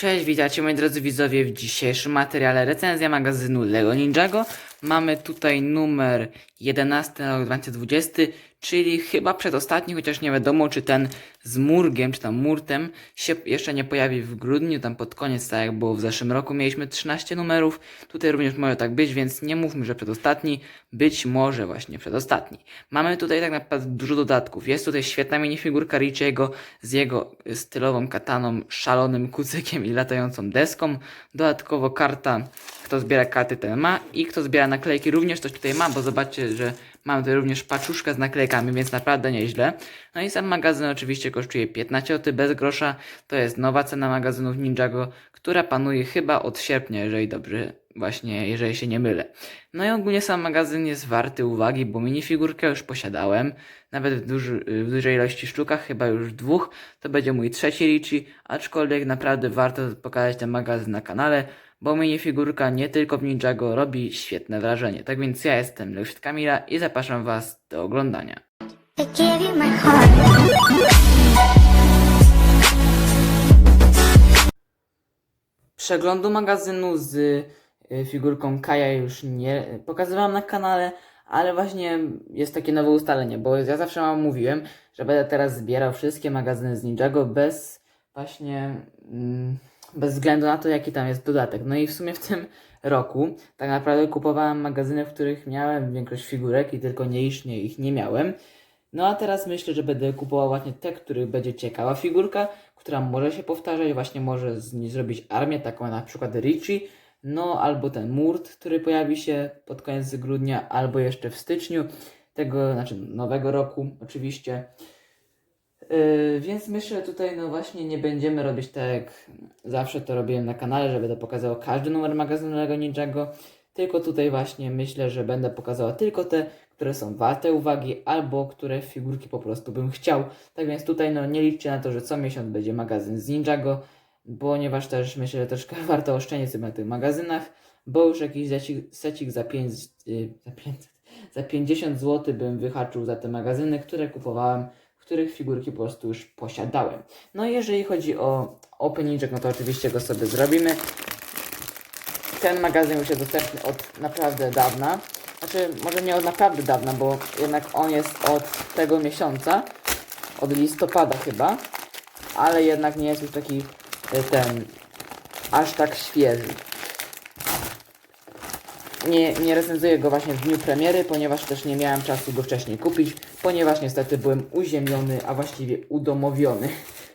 Cześć, witajcie moi drodzy widzowie w dzisiejszym materiale recenzja magazynu Lego Ninjago. Mamy tutaj numer 11 na rok 2020, czyli chyba przedostatni, chociaż nie wiadomo czy ten z Murgiem, czy tam Murtem się jeszcze nie pojawi w grudniu, tam pod koniec, tak jak było w zeszłym roku, mieliśmy 13 numerów, tutaj również może tak być, więc nie mówmy, że przedostatni, być może właśnie przedostatni. Mamy tutaj tak naprawdę dużo dodatków, jest tutaj świetna minifigurka Richiego z jego stylową kataną, szalonym kucykiem i latającą deską, dodatkowo karta, kto zbiera karty ten ma i kto zbiera naklejki również coś tutaj ma, bo zobaczcie, że Mamy tutaj również paczuszkę z naklejkami, więc naprawdę nieźle. No i sam magazyn oczywiście kosztuje 15 zł bez grosza. To jest nowa cena magazynów Ninjago, która panuje chyba od sierpnia, jeżeli dobrze, właśnie, jeżeli się nie mylę. No i ogólnie sam magazyn jest warty uwagi, bo minifigurkę już posiadałem, nawet w, duży, w dużej ilości sztukach, chyba już dwóch. To będzie mój trzeci Richie, aczkolwiek naprawdę warto pokazać ten magazyn na kanale, bo minifigurka nie tylko w Ninjago robi świetne wrażenie. Tak więc ja jestem Leuszit Kamila i zapraszam Was do oglądania. Przeglądu magazynu z y, figurką Kaja już nie pokazywałam na kanale, ale właśnie jest takie nowe ustalenie, bo ja zawsze wam mówiłem, że będę teraz zbierał wszystkie magazyny z Ninjago bez właśnie mm, bez względu na to, jaki tam jest dodatek. No i w sumie w tym roku tak naprawdę kupowałem magazyny, w których miałem większość figurek i tylko nielicznie ich nie miałem. No a teraz myślę, że będę kupował właśnie te, których będzie ciekawa figurka, która może się powtarzać, właśnie może z niej zrobić armię, taką na przykład Richie, no albo ten Murt, który pojawi się pod koniec grudnia, albo jeszcze w styczniu tego, znaczy nowego roku oczywiście. Yy, więc myślę, tutaj no właśnie nie będziemy robić tak jak zawsze to robiłem na kanale, że będę pokazał każdy numer magazynu Lego Ninjago, tylko tutaj właśnie myślę, że będę pokazała tylko te, które są warte uwagi, albo które figurki po prostu bym chciał. Tak więc tutaj no nie liczcie na to, że co miesiąc będzie magazyn z Ninjago, ponieważ też myślę, że troszkę warto oszczędzić sobie na tych magazynach, bo już jakiś secik, secik za, 5, yy, za, 500, za 50 zł bym wyhaczył za te magazyny, które kupowałem, których figurki po prostu już posiadałem. No i jeżeli chodzi o openingek, no to oczywiście go sobie zrobimy. Ten magazyn już jest dostępny od naprawdę dawna. Znaczy, może nie od naprawdę dawna, bo jednak on jest od tego miesiąca, od listopada chyba, ale jednak nie jest już taki y, ten aż tak świeży. Nie, nie recenzuję go właśnie w dniu premiery, ponieważ też nie miałem czasu go wcześniej kupić, ponieważ niestety byłem uziemiony, a właściwie udomowiony.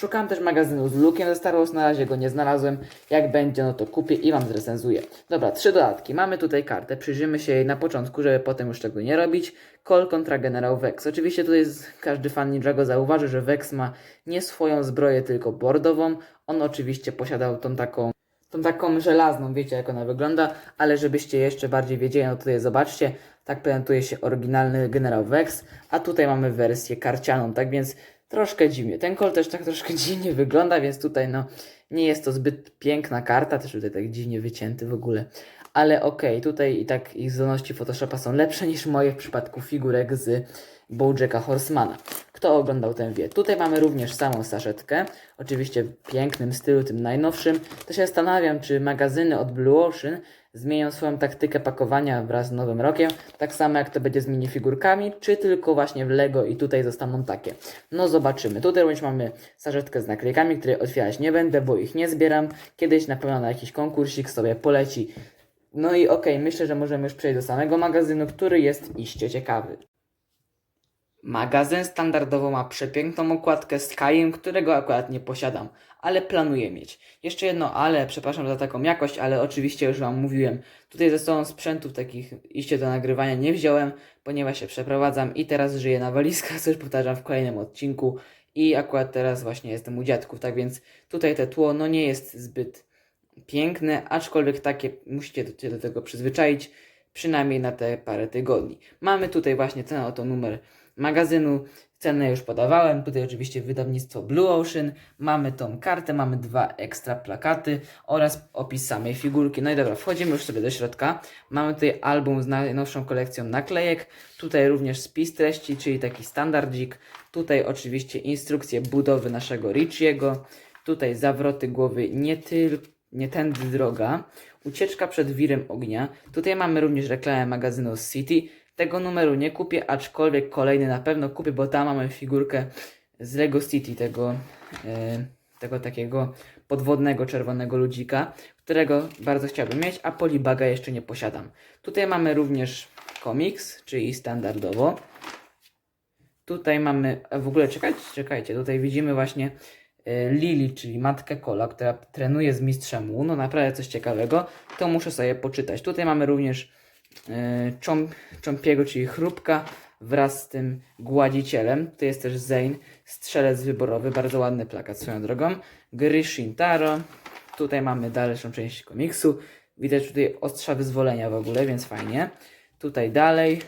Szukałem też magazynu z lukiem ze Star Wars, na razie go nie znalazłem. Jak będzie, no to kupię i Wam zrecenzuję. Dobra, trzy dodatki. Mamy tutaj kartę, przyjrzymy się jej na początku, żeby potem już tego nie robić. Call kontra Generał Vex. Oczywiście tutaj każdy fan Ninjago zauważy, że Vex ma nie swoją zbroję, tylko bordową. On oczywiście posiadał tą taką tą taką żelazną, wiecie jak ona wygląda, ale żebyście jeszcze bardziej wiedzieli, no tutaj zobaczcie, tak prezentuje się oryginalny Generał Vex, a tutaj mamy wersję karcianą, tak więc troszkę dziwnie. Ten kol też tak troszkę dziwnie wygląda, więc tutaj no nie jest to zbyt piękna karta, też tutaj tak dziwnie wycięty w ogóle. Ale okej, okay, tutaj i tak ich zdolności Photoshopa są lepsze niż moje w przypadku figurek z Bojacka Horsemana. Kto oglądał ten wie. Tutaj mamy również samą saszetkę, oczywiście w pięknym stylu, tym najnowszym. To się zastanawiam, czy magazyny od Blue Ocean zmienią swoją taktykę pakowania wraz z nowym rokiem, tak samo jak to będzie z minifigurkami, czy tylko właśnie w Lego i tutaj zostaną takie. No zobaczymy. Tutaj również mamy saszetkę z naklejkami, które otwierać nie będę, bo ich nie zbieram. Kiedyś na pewno na jakiś konkursik sobie poleci. No i okej, okay, myślę, że możemy już przejść do samego magazynu, który jest iście ciekawy. Magazyn standardowo ma przepiękną okładkę z Kajem, którego akurat nie posiadam, ale planuję mieć. Jeszcze jedno ale, przepraszam za taką jakość, ale oczywiście już Wam mówiłem. Tutaj ze sobą sprzętów takich iście do nagrywania nie wziąłem, ponieważ się przeprowadzam i teraz żyję na walizkach, co już powtarzam w kolejnym odcinku. I akurat teraz właśnie jestem u dziadków, tak więc tutaj te tło no nie jest zbyt piękne, aczkolwiek takie musicie się do tego przyzwyczaić, przynajmniej na te parę tygodni. Mamy tutaj właśnie ten oto numer magazynu. Cenę już podawałem. Tutaj oczywiście wydawnictwo Blue Ocean. Mamy tą kartę, mamy dwa ekstra plakaty oraz opis samej figurki. No i dobra, wchodzimy już sobie do środka. Mamy tutaj album z najnowszą kolekcją naklejek. Tutaj również spis treści, czyli taki standardzik. Tutaj oczywiście instrukcje budowy naszego Richiego. Tutaj zawroty głowy, nie, tyl, nie tędy droga. Ucieczka przed wirem ognia. Tutaj mamy również reklamę magazynu City. Tego numeru nie kupię, aczkolwiek kolejny na pewno kupię, bo tam mamy figurkę z Lego City, tego, e, tego takiego podwodnego czerwonego ludzika, którego bardzo chciałbym mieć, a Polibaga jeszcze nie posiadam. Tutaj mamy również komiks, czyli standardowo. Tutaj mamy, w ogóle czekajcie, czekajcie, tutaj widzimy właśnie e, Lili, czyli matkę Kola, która trenuje z mistrzem Wu, no naprawdę coś ciekawego, to muszę sobie poczytać. Tutaj mamy również Chomp, Chompiego, czyli chrupka wraz z tym gładzicielem. Tu jest też Zane, strzelec wyborowy, bardzo ładny plakat swoją drogą. Gry Shintaro. Tutaj mamy dalszą część komiksu. Widać tutaj ostrza wyzwolenia w ogóle, więc fajnie. Tutaj dalej.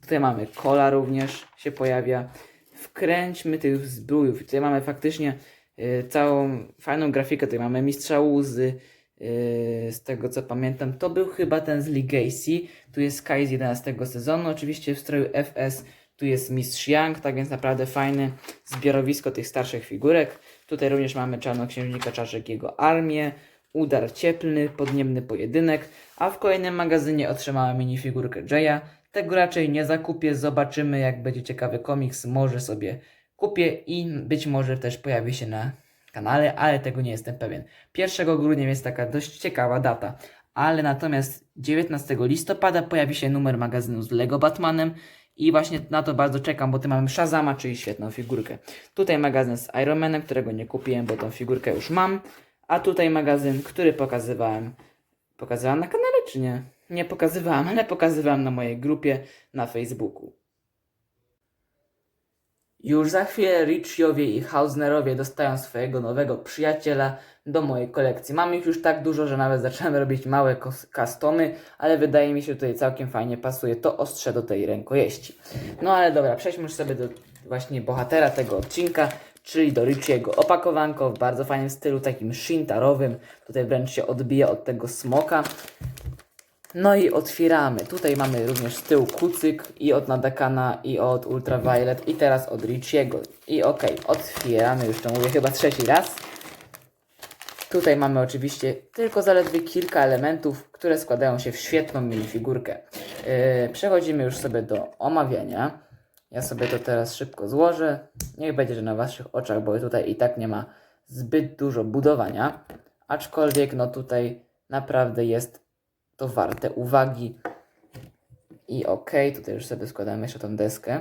Tutaj mamy kola również się pojawia. Wkręćmy tych zbrójów. Tutaj mamy faktycznie y, całą fajną grafikę. Tutaj mamy mistrza łzy. Y, z tego co pamiętam, to był chyba ten z Legacy. Tu jest Kai z 11 sezonu. Oczywiście w stroju FS tu jest Mistrz Young, tak więc naprawdę fajne zbiorowisko tych starszych figurek. Tutaj również mamy Czarnoksiężnika Czaszek, jego armię, udar cieplny, podniemny pojedynek, a w kolejnym magazynie otrzymałem minifigurkę Jaya. Tego raczej nie zakupię, zobaczymy jak będzie ciekawy komiks, może sobie kupię i być może też pojawi się na kanale, ale tego nie jestem pewien. 1 grudnia jest taka dość ciekawa data, ale natomiast 19 listopada pojawi się numer magazynu z Lego Batmanem i właśnie na to bardzo czekam, bo tu mamy Shazama, czyli świetną figurkę. Tutaj magazyn z Iron Manem, którego nie kupiłem, bo tą figurkę już mam. A tutaj magazyn, który pokazywałem. Pokazywałem na kanale, czy nie? Nie pokazywałem, ale pokazywałem na mojej grupie na Facebooku. Już za chwilę Richiowie i Hausnerowie dostają swojego nowego przyjaciela do mojej kolekcji. Mam ich już tak dużo, że nawet zacząłem robić małe customy, ale wydaje mi się, że tutaj całkiem fajnie pasuje to ostrze do tej rękojeści. No ale dobra, przejdźmy już sobie do właśnie bohatera tego odcinka, czyli do Richiego. Opakowanko w bardzo fajnym stylu, takim shintarowym. Tutaj wręcz się odbija od tego smoka. No i otwieramy. Tutaj mamy również z tyłu kucyk i od Nadakana i od Ultraviolet i teraz od Richiego. I okej, otwieramy, już to mówię chyba trzeci raz. Tutaj mamy oczywiście tylko zaledwie kilka elementów, które składają się w świetną minifigurkę. Yy, przechodzimy już sobie do omawiania. Ja sobie to teraz szybko złożę. Niech będzie, na waszych oczach, bo tutaj i tak nie ma zbyt dużo budowania. Aczkolwiek no tutaj naprawdę jest to warte uwagi. I ok, tutaj już sobie składamy jeszcze tą deskę.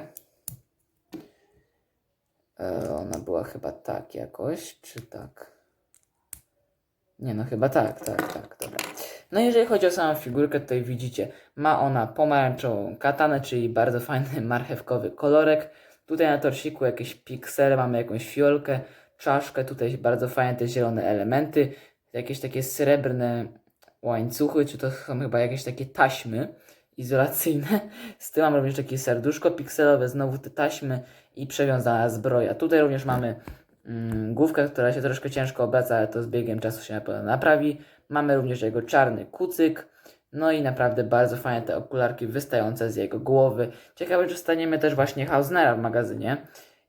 E, ona była chyba tak jakoś, czy tak? Nie no, chyba tak, tak, tak, dobra. No jeżeli chodzi o samą figurkę, tutaj widzicie, ma ona pomarańczową katanę, czyli bardzo fajny marchewkowy kolorek. Tutaj na torsiku jakieś piksele, mamy jakąś fiolkę, czaszkę, tutaj bardzo fajne te zielone elementy, jakieś takie srebrne łańcuchy, czy to są chyba jakieś takie taśmy izolacyjne. Z tyłu mam również takie serduszko pikselowe, znowu te taśmy i przewiązana zbroja. Tutaj również mamy mm, główkę, która się troszkę ciężko obraca, ale to z biegiem czasu się na pewno naprawi. Mamy również jego czarny kucyk. No i naprawdę bardzo fajne te okularki wystające z jego głowy. Ciekawe, czy staniemy też właśnie Hausnera w magazynie.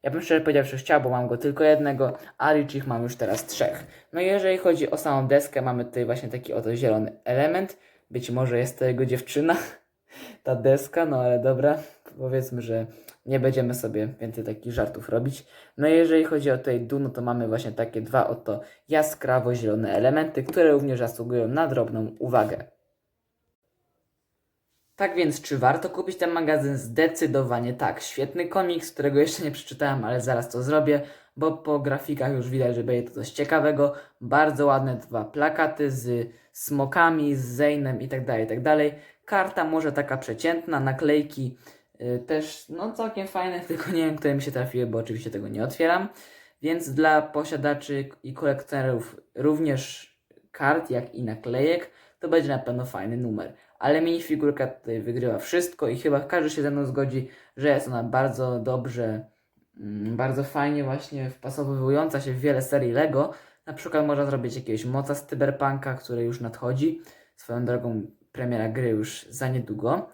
Ja bym szczerze powiedziawszy chciał, bo mam go tylko jednego, a Richich mam już teraz trzech. No i jeżeli chodzi o samą deskę, mamy tutaj właśnie taki oto zielony element. Być może jest to jego dziewczyna, ta deska, no ale dobra, powiedzmy, że nie będziemy sobie więcej takich żartów robić. No i jeżeli chodzi o tutaj dół, no to mamy właśnie takie dwa oto jaskrawo zielone elementy, które również zasługują na drobną uwagę. Tak więc, czy warto kupić ten magazyn? Zdecydowanie tak. Świetny komiks, którego jeszcze nie przeczytałem, ale zaraz to zrobię, bo po grafikach już widać, że będzie to coś ciekawego. Bardzo ładne dwa plakaty z smokami, z Zejnem i tak dalej, i tak. Karta może taka przeciętna, naklejki y, też no całkiem fajne, tylko nie wiem, które mi się trafiły, bo oczywiście tego nie otwieram. Więc dla posiadaczy i kolekcjonerów również kart, jak i naklejek, to będzie na pewno fajny numer. Ale minifigurka tutaj wygrywa wszystko i chyba każdy się ze mną zgodzi, że jest ona bardzo dobrze, mm, bardzo fajnie właśnie wpasowująca się w wiele serii Lego. Na przykład można zrobić jakiegoś moca z Cyberpunka, który już nadchodzi. Swoją drogą premiera gry już za niedługo.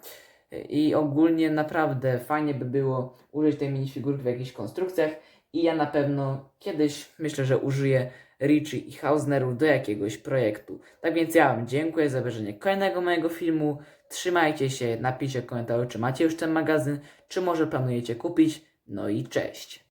I ogólnie naprawdę fajnie by było użyć tej minifigurki w jakichś konstrukcjach. i ja na pewno kiedyś myślę, że użyję Richie i Hausnerów do jakiegoś projektu. Tak więc ja Wam dziękuję za obejrzenie kolejnego mojego filmu. Trzymajcie się, napiszcie w komentarzu, czy macie już ten magazyn, czy może planujecie kupić. No i cześć.